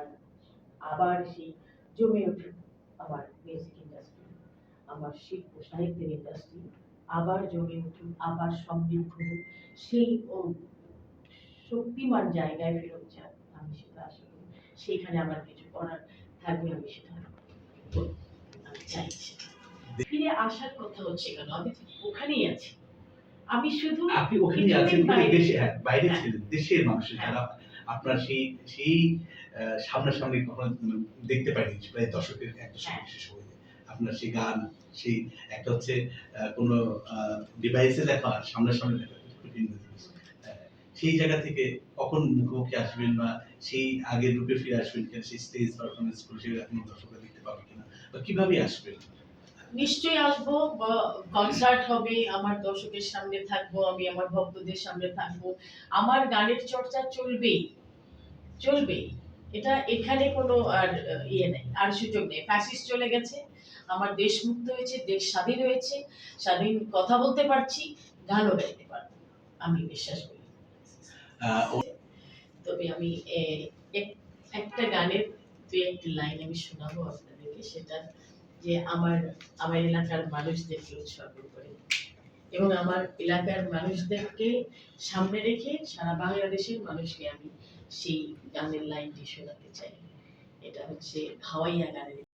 আমার আবার সেই জমে উঠুক আমার মিউজিক ইন্ডাস্ট্রি আমার শিল্প সাহিত্যের ইন্ডাস্ট্রি আবার জমে উঠুক আবার সমৃদ্ধ সেই শক্তিমান জায়গায় ফেরত যাক আমি সেটা আশা করি সেইখানে আমার কিছু করার থাকবে আমি সেটা আমি ফিরে আসার কথা হচ্ছে কেন আমি ওখানেই আছি আমি শুধু আপনি ওখানে আছেন বাইরে- হ্যাঁ বাইরে হ্যাঁ। ছিলেন দেশের মানুষের হ্যাঁ। যারা আপনার সেই সেই সামনাসামনি কখনো দেখতে পাইনি প্রায় দশকের এক দশকের হ্যাঁ। বেশি সময়। আপনার সেই গান সেই একটা হচ্ছে কোনো ডিভাইসে দেখা সামনাসামনি দেখা ভিন্ন জিনিস। সেই জায়গা থেকে কখন মুখোমুখি আসবেন বা সেই আগের রূপে ফিরে আসবেন কিনা সেই স্টেজ পারফরমেন্স করে সেগুলো এখন দর্শকরা দেখতে পাবে কিনা বা কীভাবে আসবেন? নিশ্চয়ই আসব কনসার্ট হবে আমার দর্শকের সামনে থাকব আমি আমার ভক্তদের সামনে থাকব। আমার গানের চর্চা চলবেই। চলবেই এটা এখানে কোনো আর ইয়ে নেই আর সুযোগ নেই। ফ্যাসিস্ট চলে গেছে আমার দেশ মুক্ত হয়েছে দেশ স্বাধীন হয়েছে স্বাধীন কথা বলতে পারছি গানও গাইতে পারব আমি বিশ্বাস করি। তবে আমি এক- একটা গানের দু একটি লাইন আমি শোনাবো আপনাদেরকে সেটা যে আমার আমার এলাকার মানুষদেরকে উৎসর্গ করে। এবং আমার এলাকার মানুষদেরকে সামনে রেখে সারা বাংলাদেশের মানুষকে আমি সেই গানের লাইনটি শোনাতে চাই। এটা হচ্ছে হাওয়াইয়া গানের